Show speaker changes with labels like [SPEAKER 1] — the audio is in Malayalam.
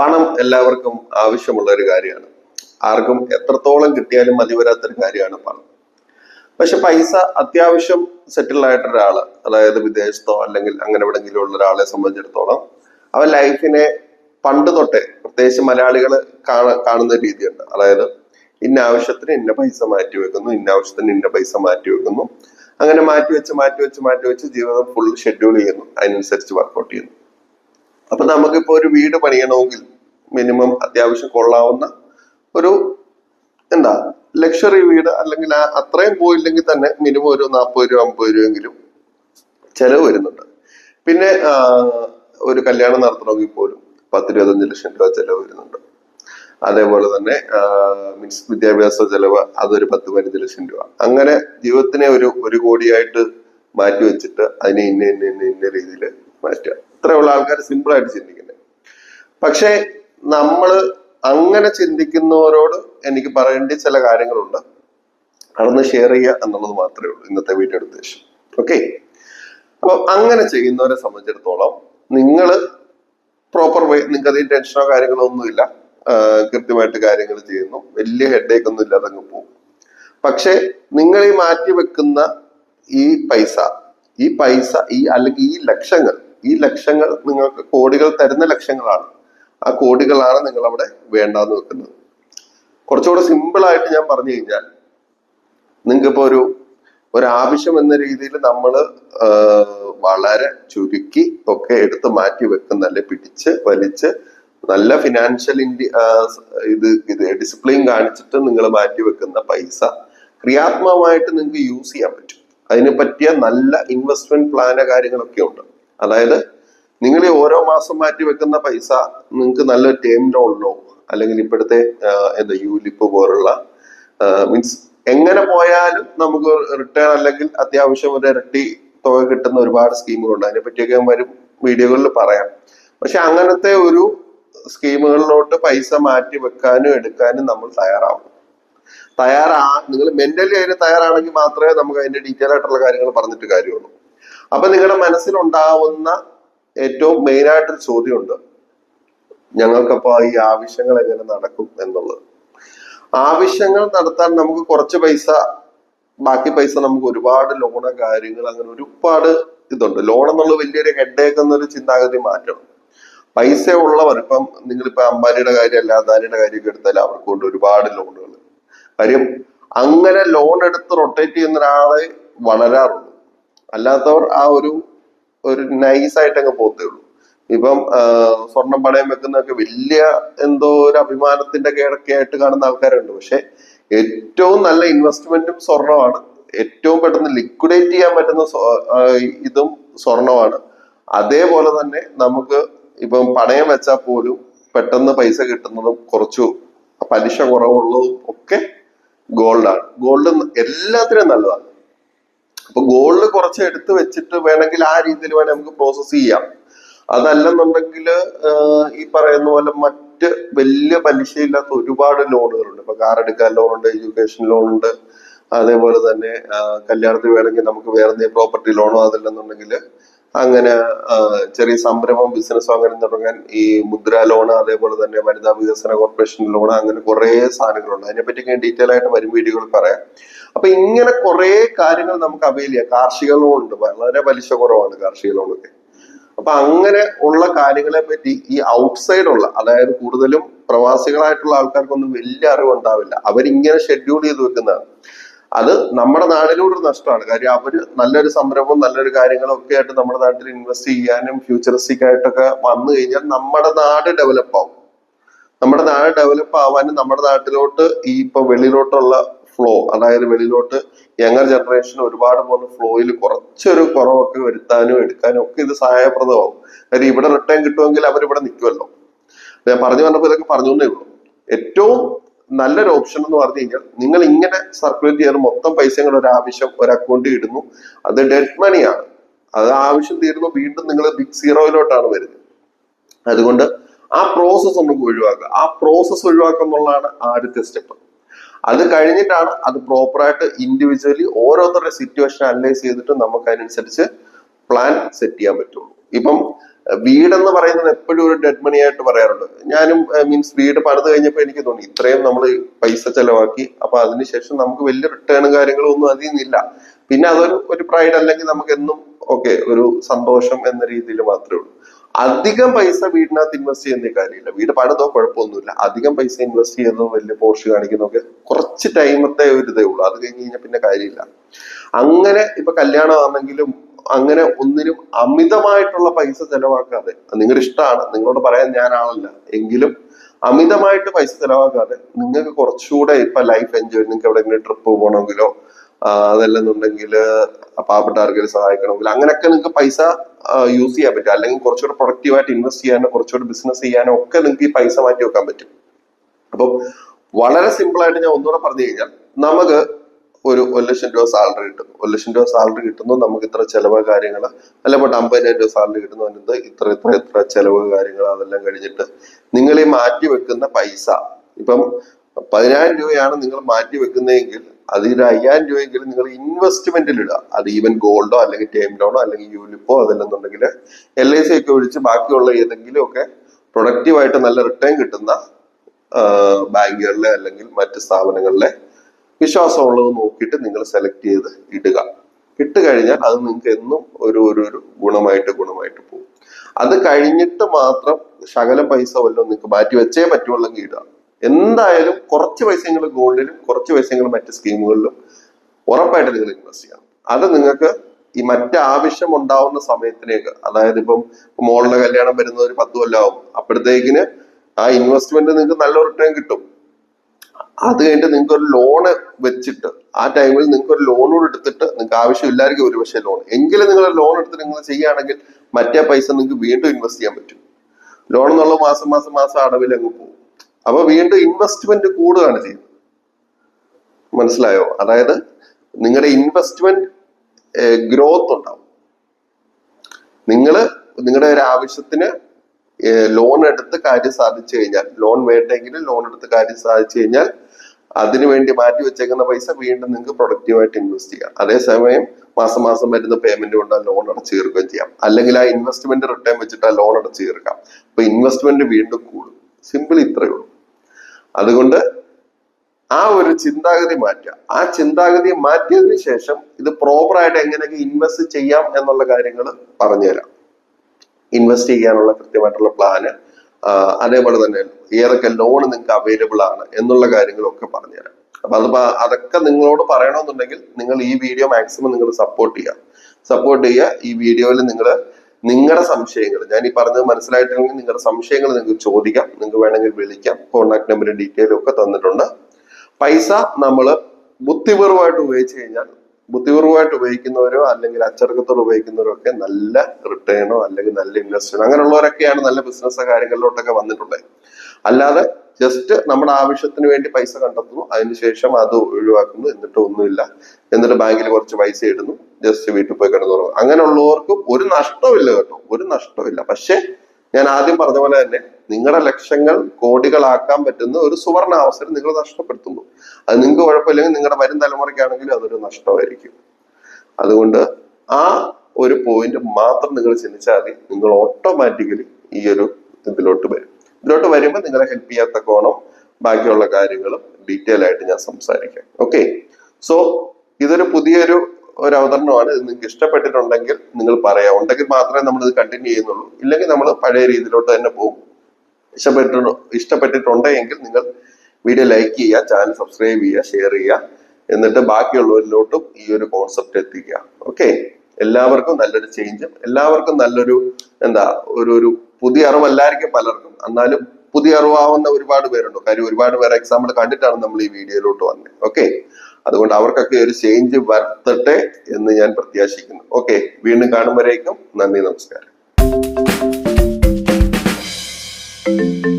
[SPEAKER 1] പണം എല്ലാവർക്കും ആവശ്യമുള്ള ഒരു കാര്യമാണ്. ആർക്കും എത്രത്തോളം കിട്ടിയാലും മതി വരാത്തൊരു കാര്യമാണ് പണം. പക്ഷെ പൈസ അത്യാവശ്യം സെറ്റിൽ ആയിട്ട് ഒരാൾ അതായത് വിദേശത്തോ അല്ലെങ്കിൽ അങ്ങനെ എവിടെങ്കിലും ഉള്ള ഒരാളെ സംബന്ധിച്ചിടത്തോളം അവൻ ലൈഫിനെ പണ്ട് തൊട്ടേ പ്രത്യേകിച്ച് മലയാളികൾ കാണ കാണുന്ന രീതിയുണ്ട്. അതായത് ഇന്ന ആവശ്യത്തിന് ഇന്ന പൈസ മാറ്റി വെക്കുന്നു ഇന്ന ആവശ്യത്തിന് ഇന്ന പൈസ മാറ്റി വെക്കുന്നു. അങ്ങനെ മാറ്റി വെച്ച് മാറ്റി വെച്ച് മാറ്റി വെച്ച് ജീവിതം ഫുൾ ഷെഡ്യൂൾ ചെയ്യുന്നു. അതിനനുസരിച്ച് വർക്കൗട്ട് ചെയ്യുന്നു. അപ്പൊ നമുക്കിപ്പോ ഒരു വീട് പണിയണമെങ്കിൽ മിനിമം അത്യാവശ്യം കൊള്ളാവുന്ന ഒരു എന്താ ലക്ഷറി വീട് അല്ലെങ്കിൽ അത്രയും പോയില്ലെങ്കിൽ തന്നെ മിനിമം ഒരു നാൽപ്പത് രൂപ അമ്പത് രൂപയെങ്കിലും ചെലവ് വരുന്നുണ്ട്. പിന്നെ ഒരു കല്യാണം നടത്തണമെങ്കിൽ പോലും പത്ത് ഇരുപത്തഞ്ച് ലക്ഷം രൂപ ചെലവ് വരുന്നുണ്ട്. അതേപോലെ തന്നെ മീൻസ് വിദ്യാഭ്യാസ ചെലവ് അതൊരു പത്ത് പതിനഞ്ച് ലക്ഷം രൂപ. അങ്ങനെ ജീവിതത്തിനെ ഒരു ഒരു കോടിയായിട്ട് മാറ്റി വെച്ചിട്ട് അതിനെ ഇന്ന ഇന്ന ഇന്ന ഇന്ന രീതിയിൽ മാറ്റുക. ഇത്രയുള്ള ആൾക്കാർ സിമ്പിൾ ആയിട്ട് ചിന്തിക്കുന്നത് പക്ഷേ നമ്മൾ അങ്ങനെ ചിന്തിക്കുന്നവരോട് എനിക്ക് പറയേണ്ട ചില കാര്യങ്ങളുണ്ട്. അതൊന്ന് ഷെയർ ചെയ്യുക എന്നുള്ളത് മാത്രമേ ഉള്ളൂ ഇന്നത്തെ വീഡിയോയുടെ ഉദ്ദേശം. ഓക്കെ അപ്പൊ അങ്ങനെ ചെയ്യുന്നവരെ സംബന്ധിച്ചിടത്തോളം നിങ്ങൾ പ്രോപ്പർ വേ നിങ്ങൾക്ക് അതിന് ടെൻഷനോ കാര്യങ്ങളോ ഒന്നുമില്ല. കൃത്യമായിട്ട് കാര്യങ്ങൾ ചെയ്യുന്നു. വലിയ ഹെഡേക്ക് ഒന്നും ഇല്ലാതെ അങ്ങ് പോകും. പക്ഷെ നിങ്ങൾ ഈ മാറ്റി വെക്കുന്ന ഈ പൈസ ഈ പൈസ ഈ അല്ലെങ്കിൽ ഈ ലക്ഷങ്ങൾ ഈ ലക്ഷങ്ങൾ നിങ്ങൾക്ക് കോടികൾ തരുന്ന ലക്ഷങ്ങളാണ്. ആ കോടികളാണ് നിങ്ങൾ അവിടെ വേണ്ടാന്ന് വെക്കുന്നത്. കുറച്ചുകൂടെ സിമ്പിൾ ആയിട്ട് ഞാൻ പറഞ്ഞു കഴിഞ്ഞാൽ നിങ്ങൾക്ക് ഇപ്പൊ ഒരു ഒരു ആവശ്യം എന്ന രീതിയിൽ നമ്മൾ വളരെ ചുരുക്കി ഒക്കെ എടുത്ത് മാറ്റി വെക്കുന്ന അല്ലെ പിടിച്ച് വലിച്ച് നല്ല ഫിനാൻഷ്യൽ ഇൻഡി ഇത് ഇത് ഡിസിപ്ലിൻ കാണിച്ചിട്ട് നിങ്ങൾ മാറ്റി വെക്കുന്ന പൈസ ക്രിയാത്മകമായിട്ട് നിങ്ങൾക്ക് യൂസ് ചെയ്യാൻ പറ്റും. അതിന് പറ്റിയ നല്ല ഇൻവെസ്റ്റ്മെന്റ് പ്ലാന് കാര്യങ്ങളൊക്കെ ഉണ്ട്. അതായത് നിങ്ങൾ ഈ ഓരോ മാസം മാറ്റി വെക്കുന്ന പൈസ നിങ്ങൾക്ക് നല്ല ടേം ലോണിലോ അല്ലെങ്കിൽ ഇപ്പോഴത്തെ എന്താ യൂലിപ്പ് പോലുള്ള മീൻസ് എങ്ങനെ പോയാലും നമുക്ക് റിട്ടേൺ അല്ലെങ്കിൽ അത്യാവശ്യം ഒരു ഇരട്ടി തുക കിട്ടുന്ന ഒരുപാട് സ്കീമുകളുണ്ട്. അതിനെ പറ്റിയൊക്കെ വരും വീഡിയോകളിൽ പറയാം. പക്ഷെ അങ്ങനത്തെ ഒരു സ്കീമുകളിലോട്ട് പൈസ മാറ്റി വെക്കാനും എടുക്കാനും നമ്മൾ തയ്യാറാവും തയ്യാറാ നിങ്ങൾ മെന്റലി അതിന് തയ്യാറാണെങ്കിൽ മാത്രമേ നമുക്ക് അതിന്റെ ഡീറ്റെയിൽ ആയിട്ടുള്ള കാര്യങ്ങൾ പറഞ്ഞിട്ട് കാര്യമുള്ളൂ. അപ്പൊ നിങ്ങളുടെ മനസ്സിലുണ്ടാവുന്ന ഏറ്റവും മെയിൻ ആയിട്ടൊരു ചോദ്യമുണ്ട്. ഞങ്ങൾക്കപ്പോ ഈ ആവശ്യങ്ങൾ എങ്ങനെ നടക്കും എന്നുള്ളത്. ആവശ്യങ്ങൾ നടത്താൻ നമുക്ക് കുറച്ച് പൈസ ബാക്കി പൈസ നമുക്ക് ഒരുപാട് ലോണ് കാര്യങ്ങൾ അങ്ങനെ ഒരുപാട് ഇതുണ്ട്. ലോൺ എന്നുള്ള വലിയൊരു ഹെഡേക്ക് എന്നൊരു ചിന്താഗതി മാറ്റണം പൈസ ഉള്ളവർ ഇപ്പം നിങ്ങളിപ്പോ അംബാനിയുടെ കാര്യമല്ല അദാനിയുടെ കാര്യമൊക്കെ എടുത്താൽ അവർക്ക് കൊണ്ട് ഒരുപാട് ലോണുകൾ കാര്യം അങ്ങനെ ലോൺ എടുത്ത് റൊട്ടേറ്റ് ചെയ്യുന്ന ഒരാളെ വളരാറുള്ളൂ അല്ലാത്തവർ ആ ഒരു ഒരു നൈസ് ആയിട്ട് അങ്ങ് പോത്തേ ഉള്ളൂ. ഇപ്പം സ്വർണം പണയം വെക്കുന്നതൊക്കെ വലിയ എന്തോ ഒരു അഭിമാനത്തിന്റെ കേടൊക്കെ ആയിട്ട് കാണുന്ന ആൾക്കാരുണ്ട്. പക്ഷെ ഏറ്റവും നല്ല ഇൻവെസ്റ്റ്മെന്റും സ്വർണമാണ് ഏറ്റവും പെട്ടെന്ന് ലിക്വിഡേറ്റ് ചെയ്യാൻ പറ്റുന്ന ഇതും സ്വർണമാണ് അതേപോലെ തന്നെ നമുക്ക് ഇപ്പം പണയം വെച്ചാൽ പോലും പെട്ടെന്ന് പൈസ കിട്ടുന്നതും കുറച്ചു പലിശ കുറവുള്ളതും ഒക്കെ ഗോൾഡാണ് ഗോൾഡ് എല്ലാത്തിനും നല്ലതാണ്. അപ്പൊ ഗോൾഡ് കുറച്ച് എടുത്ത് വെച്ചിട്ട് വേണമെങ്കിൽ ആ രീതിയിൽ വേണേൽ നമുക്ക് പ്രോസസ് ചെയ്യാം. അതല്ലെന്നുണ്ടെങ്കിൽ ഈ പറയുന്ന പോലെ മറ്റ് വലിയ പലിശയില്ലാത്ത ഒരുപാട് ലോണുകളുണ്ട്. ഇപ്പൊ കാർ എടുക്കാൻ ലോൺ ഉണ്ട് എഡ്യൂക്കേഷൻ ലോൺ ഉണ്ട് അതേപോലെ തന്നെ കല്യാണത്തിന് വേണമെങ്കിൽ നമുക്ക് വേറെ പ്രോപ്പർട്ടി ലോണോ അതല്ലെന്നുണ്ടെങ്കിൽ അങ്ങനെ ചെറിയ സംരംഭം ബിസിനസ്സോ അങ്ങനെ തുടങ്ങാൻ ഈ മുദ്ര ലോൺ അതേപോലെ തന്നെ വനിതാ വികസന കോർപ്പറേഷൻ ലോൺ അങ്ങനെ കുറെ സാധനങ്ങളുണ്ട്. അതിനെപ്പറ്റി ഞാൻ ഡീറ്റെയിൽ ആയിട്ട് വരും വീഡിയോകൾ പറയാം. അപ്പൊ ഇങ്ങനെ കുറെ കാര്യങ്ങൾ നമുക്ക് അവൈൽ ചെയ്യാം. കാർഷിക ലോൺ ഉണ്ട്. വളരെ പലിശ കുറവാണ് കാർഷിക ലോണൊക്കെ അപ്പൊ അങ്ങനെ ഉള്ള കാര്യങ്ങളെ പറ്റി ഈ ഔട്ട്സൈഡ് ഉള്ള അതായത് കൂടുതലും പ്രവാസികളായിട്ടുള്ള ആൾക്കാർക്കൊന്നും വലിയ അറിവുണ്ടാവില്ല അവരിങ്ങനെ ഷെഡ്യൂൾ ചെയ്ത് വെക്കുന്നതാണ്. അത് നമ്മുടെ നാടിനോട് ഒരു നഷ്ടമാണ്. കാര്യം അവർ നല്ലൊരു സംരംഭം നല്ലൊരു കാര്യങ്ങളും ഒക്കെ ആയിട്ട് നമ്മുടെ നാട്ടിൽ ഇൻവെസ്റ്റ് ചെയ്യാനും ഫ്യൂച്ചറിസ്റ്റിക് ആയിട്ടൊക്കെ വന്നു കഴിഞ്ഞാൽ നമ്മുടെ നാട് ഡെവലപ്പ് ആവും. നമ്മുടെ നാട് ഡെവലപ്പ് ആവാനും നമ്മുടെ നാട്ടിലോട്ട് ഈ ഇപ്പൊ വെളിയിലോട്ടുള്ള ഫ്ലോ അതായത് വെളിയിലോട്ട് യങ്ങർ ജനറേഷൻ ഒരുപാട് പോകുന്ന ഫ്ലോയിൽ കുറച്ചൊരു കുറവൊക്കെ വരുത്താനും എടുക്കാനും ഒക്കെ ഇത് സഹായപ്രദമാവും. കാര്യം ഇവിടെ റിട്ടേൺ കിട്ടുമെങ്കിൽ അവരിവിടെ നിൽക്കുമല്ലോ ഞാൻ പറഞ്ഞു പറഞ്ഞപ്പോൾ ഇതൊക്കെ പറഞ്ഞു എന്നേ ഉള്ളൂ. ഏറ്റവും നല്ലൊരു ഓപ്ഷൻ എന്ന് പറഞ്ഞു കഴിഞ്ഞാൽ നിങ്ങൾ ഇങ്ങനെ സർക്കുലേറ്റ് ചെയ്യുന്ന മൊത്തം പൈസ ഒരു ആവശ്യം ഒരു അക്കൗണ്ടിൽ ഇടുന്നു. അത് ഡെഡ് മണിയാണ് അത് ആവശ്യം തീരുന്നു വീണ്ടും നിങ്ങൾ ബിഗ് സീറോയിലോട്ടാണ് വരുന്നത്. അതുകൊണ്ട് ആ പ്രോസസ് നമുക്ക് ഒഴിവാക്കുക. ആ പ്രോസസ് ഒഴിവാക്കുക എന്നുള്ളതാണ് ആദ്യത്തെ സ്റ്റെപ്പ് അത് കഴിഞ്ഞിട്ടാണ് അത് പ്രോപ്പറായിട്ട് ഇൻഡിവിജ്വലി ഓരോരുത്തരുടെ സിറ്റുവേഷൻ അനലൈസ് ചെയ്തിട്ട് നമുക്ക് അതിനനുസരിച്ച് പ്ലാൻ സെറ്റ് ചെയ്യാൻ പറ്റുള്ളൂ. ഇപ്പം വീടെന്ന് പറയുന്നത് എപ്പോഴും ഒരു ഡെഡ് മണി ആയിട്ട് പറയാറുണ്ട്. ഞാനും മീൻസ് വീട് പണിത് കഴിഞ്ഞപ്പോൾ എനിക്ക് തോന്നി ഇത്രയും നമ്മൾ പൈസ ചെലവാക്കി അപ്പൊ അതിനുശേഷം നമുക്ക് വലിയ റിട്ടേണും കാര്യങ്ങളും ഒന്നും അതിൽ നിന്നില്ല. പിന്നെ അതൊരു ഒരു പ്രൈഡ് അല്ലെങ്കിൽ നമുക്ക് എന്നും ഓക്കെ ഒരു സന്തോഷം എന്ന രീതിയിൽ മാത്രമേ ഉള്ളൂ. അധികം പൈസ വീടിനകത്ത് ഇൻവെസ്റ്റ് ചെയ്യുന്ന കാര്യമില്ല. വീട് പണിതോ കുഴപ്പമൊന്നുമില്ല. അധികം പൈസ ഇൻവെസ്റ്റ് ചെയ്യുന്നതോ വലിയ പോർഷ് കാണിക്കുന്നതൊക്കെ കുറച്ച് ടൈമത്തെ ഒരു ഇതേ ഉള്ളൂ. അത് കഴിഞ്ഞ് കഴിഞ്ഞാൽ പിന്നെ കാര്യമില്ല. അങ്ങനെ ഇപ്പൊ കല്യാണം ആണെങ്കിലും അങ്ങനെ ഒന്നിനും അമിതമായിട്ടുള്ള പൈസ ചെലവാക്കാതെ നിങ്ങളുടെ ഇഷ്ടമാണ് നിങ്ങളോട് പറയാൻ ഞാനാണല്ല എങ്കിലും അമിതമായിട്ട് പൈസ ചെലവാക്കാതെ നിങ്ങൾക്ക് കുറച്ചുകൂടെ ഇപ്പൊ ലൈഫ് എൻജോയ് നിങ്ങൾക്ക് എവിടെയെങ്കിലും ട്രിപ്പ് പോകണമെങ്കിലോ അതല്ലെന്നുണ്ടെങ്കിൽ പാവപ്പെട്ട ആർക്കെങ്കിലും സഹായിക്കണമെങ്കിൽ അങ്ങനെയൊക്കെ നിങ്ങൾക്ക് പൈസ യൂസ് ചെയ്യാൻ പറ്റും. അല്ലെങ്കിൽ കുറച്ചുകൂടെ പ്രൊഡക്റ്റീവായിട്ട് ഇൻവെസ്റ്റ് ചെയ്യാനോ കുറച്ചുകൂടെ ബിസിനസ് ചെയ്യാനോ ഒക്കെ നിങ്ങൾക്ക് ഈ പൈസ മാറ്റി വെക്കാൻ പറ്റും. അപ്പം വളരെ സിമ്പിൾ ആയിട്ട് ഞാൻ ഒന്നുകൂടെ പറഞ്ഞു കഴിഞ്ഞാൽ നമുക്ക് ഒരു ഒരു ലക്ഷം രൂപ സാലറി കിട്ടുന്നു. ഒരു ലക്ഷം രൂപ സാലറി കിട്ടുന്നു നമുക്ക് ഇത്ര ചെലവ് കാര്യങ്ങൾ അല്ല പോട്ടെ അമ്പതിനായിരം രൂപ സാലറി കിട്ടുന്നു അതിനകത്ത് ഇത്ര ഇത്ര ഇത്ര ചെലവ് കാര്യങ്ങൾ അതെല്ലാം കഴിഞ്ഞിട്ട് നിങ്ങൾ ഈ മാറ്റി വെക്കുന്ന പൈസ ഇപ്പം പതിനായിരം രൂപയാണ് നിങ്ങൾ മാറ്റി വെക്കുന്നതെങ്കിൽ അതിൽ അയ്യായിരം രൂപയെങ്കിലും നിങ്ങൾ ഇൻവെസ്റ്റ്മെന്റിൽ ഇടുക. അത് ഈവൻ ഗോൾഡോ അല്ലെങ്കിൽ ടേം ലോണോ അല്ലെങ്കിൽ യൂലിപ്പോ അതല്ലെന്നുണ്ടെങ്കിൽ എൽ ഐ സി ഒക്കെ ഒഴിച്ച് ബാക്കിയുള്ള ഏതെങ്കിലും ഒക്കെ പ്രൊഡക്റ്റീവായിട്ട് നല്ല റിട്ടേൺ കിട്ടുന്ന ബാങ്കുകളിലെ അല്ലെങ്കിൽ മറ്റ് സ്ഥാപനങ്ങളിലെ വിശ്വാസമുള്ളത് നോക്കിയിട്ട് നിങ്ങൾ സെലക്ട് ചെയ്ത് ഇടുക. ഇട്ട് കഴിഞ്ഞാൽ അത് നിങ്ങൾക്ക് എന്നും ഒരു ഒരു ഒരു ഗുണമായിട്ട് ഗുണമായിട്ട് പോകും. അത് കഴിഞ്ഞിട്ട് മാത്രം ശകലം പൈസ വല്ലതും നിങ്ങൾക്ക് മാറ്റി വെച്ചേ പറ്റുള്ളെങ്കിൽ ഇടുക. എന്തായാലും കുറച്ച് പൈസ നിങ്ങൾ ഗോൾഡിലും കുറച്ച് പൈസ നിങ്ങൾ മറ്റ് സ്കീമുകളിലും ഉറപ്പായിട്ട് നിങ്ങൾ ഇൻവെസ്റ്റ് ചെയ്യണം. അത് നിങ്ങൾക്ക് ഈ മറ്റ് ആവശ്യം ഉണ്ടാവുന്ന സമയത്തിലേക്ക് അതായത് ഇപ്പം മോളുടെ കല്യാണം വരുന്ന ഒരു പത്ത് കൊല്ലമാവും അപ്പോഴത്തേക്കിന് ആ ഇൻവെസ്റ്റ്മെന്റ് നിങ്ങൾക്ക് നല്ല റിട്ടേൺ കിട്ടും. അത് കഴിഞ്ഞിട്ട് നിങ്ങൾക്ക് ഒരു ലോണ് വെച്ചിട്ട് ആ ടൈമിൽ നിങ്ങൾക്ക് ഒരു കൂടെ എടുത്തിട്ട് നിങ്ങൾക്ക് ആവശ്യമില്ലായിരിക്കും ഒരു പക്ഷേ ലോൺ എങ്കിലും നിങ്ങൾ ലോൺ എടുത്തിട്ട് നിങ്ങൾ ചെയ്യുകയാണെങ്കിൽ മറ്റേ പൈസ നിങ്ങൾക്ക് വീണ്ടും ഇൻവെസ്റ്റ് ചെയ്യാൻ പറ്റും. ലോൺ എന്നുള്ള മാസം മാസം മാസം അടവിൽ അങ്ങ് പോകും. അപ്പൊ വീണ്ടും ഇൻവെസ്റ്റ്മെന്റ് കൂടുകയാണ് ചെയ്യുന്നത്. മനസ്സിലായോ? അതായത് നിങ്ങളുടെ ഇൻവെസ്റ്റ്മെന്റ് ഗ്രോത്ത് ഉണ്ടാവും. നിങ്ങൾ നിങ്ങളുടെ ഒരു ആവശ്യത്തിന് ലോൺ എടുത്ത് കാര്യം സാധിച്ചു കഴിഞ്ഞാൽ ലോൺ വേണ്ടെങ്കിലും ലോൺ എടുത്ത് കാര്യം സാധിച്ചു കഴിഞ്ഞാൽ അതിനു വേണ്ടി മാറ്റി വെച്ചേക്കുന്ന പൈസ വീണ്ടും നിങ്ങൾക്ക് പ്രൊഡക്റ്റീവായിട്ട് ഇൻവെസ്റ്റ് ചെയ്യാം. അതേസമയം മാസം മാസം വരുന്ന പേയ്മെന്റ് കൊണ്ട് ആ ലോൺ അടച്ചു തീർക്കുകയും ചെയ്യാം. അല്ലെങ്കിൽ ആ ഇൻവെസ്റ്റ്മെന്റ് റിട്ടേൺ വെച്ചിട്ട് ആ ലോൺ അടച്ചു തീർക്കാം. അപ്പൊ ഇൻവെസ്റ്റ്മെന്റ് വീണ്ടും കൂടും. സിമ്പിൾ ഇത്രയേ ഉള്ളൂ. അതുകൊണ്ട് ആ ഒരു ചിന്താഗതി മാറ്റുക. ആ ചിന്താഗതി മാറ്റിയതിനു ശേഷം ഇത് പ്രോപ്പറായിട്ട് എങ്ങനെയൊക്കെ ഇൻവെസ്റ്റ് ചെയ്യാം എന്നുള്ള കാര്യങ്ങൾ പറഞ്ഞുതരാം. ഇൻവെസ്റ്റ് ചെയ്യാനുള്ള കൃത്യമായിട്ടുള്ള പ്ലാന് അതേപോലെ തന്നെ ഏതൊക്കെ ലോൺ നിങ്ങൾക്ക് അവൈലബിൾ ആണ് എന്നുള്ള കാര്യങ്ങളൊക്കെ പറഞ്ഞുതരാം. അപ്പൊ അത് അതൊക്കെ നിങ്ങളോട് പറയണമെന്നുണ്ടെങ്കിൽ നിങ്ങൾ ഈ വീഡിയോ മാക്സിമം നിങ്ങൾ സപ്പോർട്ട് ചെയ്യുക. സപ്പോർട്ട് ചെയ്യുക ഈ വീഡിയോയിൽ നിങ്ങൾ നിങ്ങളുടെ സംശയങ്ങൾ ഞാൻ ഈ പറഞ്ഞത് മനസ്സിലായിട്ടില്ലെങ്കിൽ നിങ്ങളുടെ സംശയങ്ങൾ നിങ്ങൾക്ക് ചോദിക്കാം നിങ്ങൾക്ക് വേണമെങ്കിൽ വിളിക്കാം. കോൺടാക്ട് നമ്പറും ഡീറ്റെയിലും ഒക്കെ തന്നിട്ടുണ്ട്. പൈസ നമ്മൾ ബുദ്ധിപൂർവമായിട്ട് ഉപയോഗിച്ച് കഴിഞ്ഞാൽ ബുദ്ധിപൂർവമായിട്ട് ഉപയോഗിക്കുന്നവരോ അല്ലെങ്കിൽ അച്ചടക്കത്തോടെ ഉപയോഗിക്കുന്നവരോ ഒക്കെ നല്ല റിട്ടേണോ അല്ലെങ്കിൽ നല്ല ഇൻവെസ്റ്റ്മെന്റ് അങ്ങനെയുള്ളവരൊക്കെയാണ് നല്ല ബിസിനസ് കാര്യങ്ങളിലോട്ടൊക്കെ വന്നിട്ടുള്ളത് അല്ലാതെ ജസ്റ്റ് നമ്മുടെ ആവശ്യത്തിന് വേണ്ടി പൈസ കണ്ടെത്തുന്നു അതിനുശേഷം അത് ഒഴിവാക്കുന്നു എന്നിട്ട് ഒന്നുമില്ല. എന്നിട്ട് ബാങ്കിൽ കുറച്ച് പൈസ ഇടുന്നു ജസ്റ്റ് വീട്ടിൽ പോയി കിടന്നു അങ്ങനെയുള്ളവർക്ക് ഒരു നഷ്ടമില്ല കേട്ടോ. ഒരു നഷ്ടമില്ല പക്ഷെ ഞാൻ ആദ്യം പറഞ്ഞ പോലെ തന്നെ നിങ്ങളുടെ ലക്ഷ്യങ്ങൾ കോടികളാക്കാൻ പറ്റുന്ന ഒരു സുവർണ അവസരം നിങ്ങൾ നഷ്ടപ്പെടുത്തുന്നു. അത് നിങ്ങൾക്ക് കുഴപ്പമില്ലെങ്കിൽ നിങ്ങളുടെ വരും തലമുറയ്ക്കാണെങ്കിലും അതൊരു നഷ്ടമായിരിക്കും. അതുകൊണ്ട് ആ ഒരു പോയിന്റ് മാത്രം നിങ്ങൾ ചിന്തിച്ചാൽ മതി. നിങ്ങൾ ഓട്ടോമാറ്റിക്കലി ഈ ഒരു ഇതിലോട്ട് വരും. ഇതിലോട്ട് വരുമ്പോൾ നിങ്ങളെ ഹെൽപ്പ് ചെയ്യാത്ത കോണം ബാക്കിയുള്ള കാര്യങ്ങളും ഡീറ്റെയിൽ ആയിട്ട് ഞാൻ സംസാരിക്കാം. ഓക്കെ സോ ഇതൊരു പുതിയൊരു ഒരു അവതരണമാണ്. ഇത് നിങ്ങൾക്ക് ഇഷ്ടപ്പെട്ടിട്ടുണ്ടെങ്കിൽ നിങ്ങൾ പറയാം. ഉണ്ടെങ്കിൽ മാത്രമേ നമ്മൾ ഇത് കണ്ടിന്യൂ ചെയ്യുന്നുള്ളൂ. ഇല്ലെങ്കിൽ നമ്മൾ പഴയ രീതിയിലോട്ട് തന്നെ പോകും. ഇഷ്ടപ്പെട്ടിട്ട് ഇഷ്ടപ്പെട്ടിട്ടുണ്ടെങ്കിൽ നിങ്ങൾ വീഡിയോ ലൈക്ക് ചെയ്യുക ചാനൽ സബ്സ്ക്രൈബ് ചെയ്യുക ഷെയർ ചെയ്യുക. എന്നിട്ട് ബാക്കിയുള്ളവരിലോട്ടും ഈ ഒരു കോൺസെപ്റ്റ് എത്തിക്കുക. ഓക്കെ എല്ലാവർക്കും നല്ലൊരു ചേഞ്ചും എല്ലാവർക്കും നല്ലൊരു എന്താ ഒരു ഒരു പുതിയ അറിവല്ലായിരിക്കും പലർക്കും. എന്നാലും പുതിയ അറിവാവുന്ന ഒരുപാട് പേരുണ്ട്. കാര്യം ഒരുപാട് പേരെ എക്സാമ്പിൾ കണ്ടിട്ടാണ് നമ്മൾ ഈ വീഡിയോയിലോട്ട് വന്നത് ഓക്കെ അതുകൊണ്ട് അവർക്കൊക്കെ ഒരു ചേഞ്ച് വരുത്തട്ടെ എന്ന് ഞാൻ പ്രത്യാശിക്കുന്നു. ഓക്കെ വീണ്ടും കാണുമ്പോഴേക്കും നന്ദി നമസ്കാരം. Thank you.